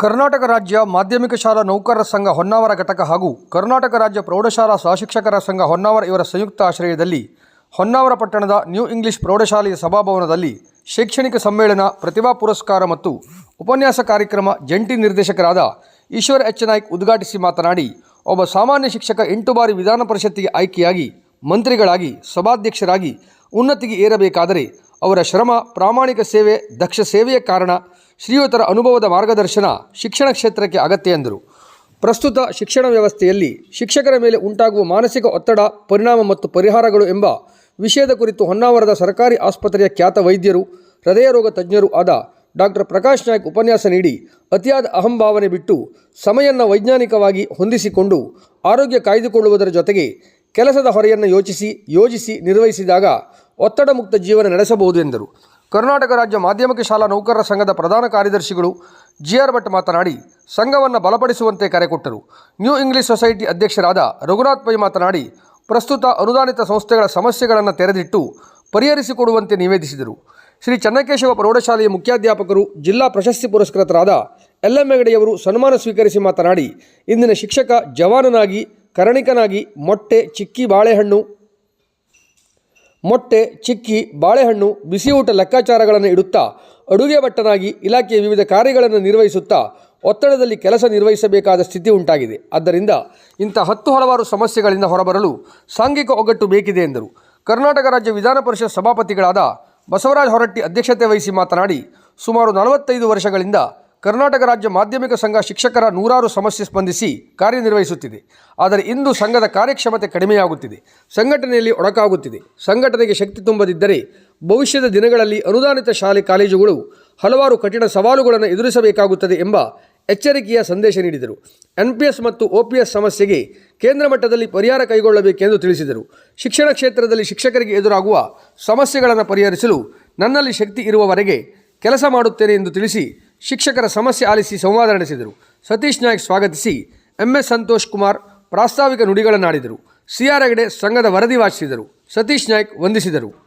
ಕರ್ನಾಟಕ ರಾಜ್ಯ ಮಾಧ್ಯಮಿಕ ಶಾಲಾ ನೌಕರರ ಸಂಘ ಹೊನ್ನಾವರ ಘಟಕ ಹಾಗೂ ಕರ್ನಾಟಕ ರಾಜ್ಯ ಪ್ರೌಢಶಾಲಾ ಸಹಶಿಕ್ಷಕರ ಸಂಘ ಹೊನ್ನಾವರ ಇವರ ಸಂಯುಕ್ತ ಆಶ್ರಯದಲ್ಲಿ ಹೊನ್ನಾವರ ಪಟ್ಟಣದ ನ್ಯೂ ಇಂಗ್ಲಿಷ್ ಪ್ರೌಢಶಾಲೆಯ ಸಭಾಭವನದಲ್ಲಿ ಶೈಕ್ಷಣಿಕ ಸಮ್ಮೇಳನ, ಪ್ರತಿಭಾ ಪುರಸ್ಕಾರ ಮತ್ತು ಉಪನ್ಯಾಸ ಕಾರ್ಯಕ್ರಮ ಜಂಟಿ ನಿರ್ದೇಶಕರಾದ ಈಶ್ವರ್ ಎಚ್ ನಾಯ್ಕ್ ಉದ್ಘಾಟಿಸಿ ಮಾತನಾಡಿ, ಒಬ್ಬ ಸಾಮಾನ್ಯ ಶಿಕ್ಷಕ ಎಂಟು ಬಾರಿ ವಿಧಾನ ಪರಿಷತ್ತಿಗೆ ಆಯ್ಕೆಯಾಗಿ, ಮಂತ್ರಿಗಳಾಗಿ, ಸಭಾಧ್ಯಕ್ಷರಾಗಿ ಉನ್ನತಿಗೆ ಏರಬೇಕಾದರೆ ಅವರ ಶ್ರಮ, ಪ್ರಾಮಾಣಿಕ ಸೇವೆ, ದಕ್ಷ ಸೇವೆಯ ಕಾರಣ ಶ್ರೀಯುತರ ಅನುಭವದ ಮಾರ್ಗದರ್ಶನ ಶಿಕ್ಷಣ ಕ್ಷೇತ್ರಕ್ಕೆ ಅಗತ್ಯ ಎಂದರು. ಪ್ರಸ್ತುತ ಶಿಕ್ಷಣ ವ್ಯವಸ್ಥೆಯಲ್ಲಿ ಶಿಕ್ಷಕರ ಮೇಲೆ ಉಂಟಾಗುವ ಮಾನಸಿಕ ಒತ್ತಡ, ಪರಿಣಾಮ ಮತ್ತು ಪರಿಹಾರಗಳು ಎಂಬ ವಿಷಯದ ಕುರಿತು ಹೊನ್ನಾವರದ ಸರ್ಕಾರಿ ಆಸ್ಪತ್ರೆಯ ಖ್ಯಾತ ವೈದ್ಯರು, ಹೃದಯ ರೋಗ ತಜ್ಞರು ಆದ ಡಾಕ್ಟರ್ ಪ್ರಕಾಶ್ ನಾಯ್ಕ್ ಉಪನ್ಯಾಸ ನೀಡಿ ಅತಿಯಾದ ಅಹಂಭಾವನೆ ಬಿಟ್ಟು ಸಮಯವನ್ನು ವೈಜ್ಞಾನಿಕವಾಗಿ ಹೊಂದಿಸಿಕೊಂಡು ಆರೋಗ್ಯ ಕಾಯ್ದುಕೊಳ್ಳುವುದರ ಜೊತೆಗೆ ಕೆಲಸದ ಹೊರೆಯನ್ನು ಯೋಚಿಸಿ, ಯೋಜಿಸಿ ನಿರ್ವಹಿಸಿದಾಗ ಒತ್ತಡ ಮುಕ್ತ ಜೀವನ ನಡೆಸಬಹುದು ಎಂದರು. ಕರ್ನಾಟಕ ರಾಜ್ಯ ಮಾಧ್ಯಮಿಕ ಶಾಲಾ ನೌಕರರ ಸಂಘದ ಪ್ರಧಾನ ಕಾರ್ಯದರ್ಶಿಗಳು ಜಿ ಆರ್ ಭಟ್ ಮಾತನಾಡಿ, ಸಂಘವನ್ನು ಬಲಪಡಿಸುವಂತೆ ಕರೆ ಕೊಟ್ಟರು. ನ್ಯೂ ಇಂಗ್ಲಿಷ್ ಸೊಸೈಟಿ ಅಧ್ಯಕ್ಷರಾದ ರಘುನಾಥ್ ಪೈ ಮಾತನಾಡಿ, ಪ್ರಸ್ತುತ ಅನುದಾನಿತ ಸಂಸ್ಥೆಗಳ ಸಮಸ್ಯೆಗಳನ್ನು ತೆರೆದಿಟ್ಟು ಪರಿಹರಿಸಿಕೊಡುವಂತೆ ನಿವೇದಿಸಿದರು. ಶ್ರೀ ಚನ್ನಕೇಶವ ಪ್ರೌಢಶಾಲೆಯ ಮುಖ್ಯಾಧ್ಯಾಪಕರು, ಜಿಲ್ಲಾ ಪ್ರಶಸ್ತಿ ಪುರಸ್ಕೃತರಾದ ಎಲ್ ಎಂ ಹೆಗಡೆಯವರು ಸನ್ಮಾನ ಸ್ವೀಕರಿಸಿ ಮಾತನಾಡಿ, ಇಂದಿನ ಶಿಕ್ಷಕ ಜವಾನನಾಗಿ, ಕರಣಿಕನಾಗಿ ಮೊಟ್ಟೆ, ಚಿಕ್ಕಿ, ಬಾಳೆಹಣ್ಣು ಮೊಟ್ಟೆ, ಚಿಕ್ಕಿ, ಬಾಳೆಹಣ್ಣು, ಬಿಸಿಯೂಟ ಲೆಕ್ಕಾಚಾರಗಳನ್ನು ಇಡುತ್ತಾ ಅಡುಗೆ ಭಟ್ಟನಾಗಿ ಇಲಾಖೆಯ ವಿವಿಧ ಕಾರ್ಯಗಳನ್ನು ನಿರ್ವಹಿಸುತ್ತಾ ಒತ್ತಡದಲ್ಲಿ ಕೆಲಸ ನಿರ್ವಹಿಸಬೇಕಾದ ಸ್ಥಿತಿ ಉಂಟಾಗಿದೆ. ಆದ್ದರಿಂದ ಇಂಥ ಹತ್ತು ಹಲವಾರು ಸಮಸ್ಯೆಗಳಿಂದ ಹೊರಬರಲು ಸಾಂಘಿಕ ಒಗ್ಗಟ್ಟು ಬೇಕಿದೆ ಎಂದರು. ಕರ್ನಾಟಕ ರಾಜ್ಯ ವಿಧಾನ ಪರಿಷತ್ ಸಭಾಪತಿಗಳಾದ ಬಸವರಾಜ ಹೊರಟ್ಟಿ ಅಧ್ಯಕ್ಷತೆ ವಹಿಸಿ ಮಾತನಾಡಿ, ಸುಮಾರು ನಲವತ್ತೈದು ವರ್ಷಗಳಿಂದ ಕರ್ನಾಟಕ ರಾಜ್ಯ ಮಾಧ್ಯಮಿಕ ಸಂಘ ಶಿಕ್ಷಕರ ನೂರಾರು ಸಮಸ್ಯೆ ಸ್ಪಂದಿಸಿ ಕಾರ್ಯನಿರ್ವಹಿಸುತ್ತಿದೆ. ಆದರೆ ಇಂದು ಸಂಘದ ಕಾರ್ಯಕ್ಷಮತೆ ಕಡಿಮೆಯಾಗುತ್ತಿದೆ. ಸಂಘಟನೆಯಲ್ಲಿ ಒಡಕಾಗುತ್ತಿದೆ ಸಂಘಟನೆಗೆ ಶಕ್ತಿ ತುಂಬದಿದ್ದರೆ ಭವಿಷ್ಯದ ದಿನಗಳಲ್ಲಿ ಅನುದಾನಿತ ಶಾಲೆ ಕಾಲೇಜುಗಳು ಹಲವಾರು ಕಠಿಣ ಸವಾಲುಗಳನ್ನು ಎದುರಿಸಬೇಕಾಗುತ್ತದೆ ಎಂಬ ಎಚ್ಚರಿಕೆಯ ಸಂದೇಶ ನೀಡಿದರು. ಎನ್ ಪಿ ಎಸ್ ಮತ್ತು ಒ ಪಿ ಎಸ್ ಸಮಸ್ಯೆಗೆ ಕೇಂದ್ರ ಮಟ್ಟದಲ್ಲಿ ಪರಿಹಾರ ಕೈಗೊಳ್ಳಬೇಕೆಂದು ತಿಳಿಸಿದರು. ಶಿಕ್ಷಣ ಕ್ಷೇತ್ರದಲ್ಲಿ ಶಿಕ್ಷಕರಿಗೆ ಎದುರಾಗುವ ಸಮಸ್ಯೆಗಳನ್ನು ಪರಿಹರಿಸಲು ನನ್ನಲ್ಲಿ ಶಕ್ತಿ ಇರುವವರೆಗೆ ಕೆಲಸ ಮಾಡುತ್ತೇನೆ ಎಂದು ತಿಳಿಸಿ ಶಿಕ್ಷಕರ ಸಮಸ್ಯೆ ಆಲಿಸಿ ಸಂವಾದ ನಡೆಸಿದರು. ಸತೀಶ್ ನಾಯ್ಕ್ ಸ್ವಾಗತಿಸಿ. ಎಂ. ಎಸ್. ಸಂತೋಷ್ ಕುಮಾರ್ ಪ್ರಾಸ್ತಾವಿಕ ನುಡಿಗಳನ್ನಾಡಿದರು. ಸಿ. ಆರ್. ಹೆಗಡೆ ಸಂಘದ ವರದಿ ವಾಚಿಸಿದರು. ಸತೀಶ್ ನಾಯ್ಕ್ ವಂದಿಸಿದರು.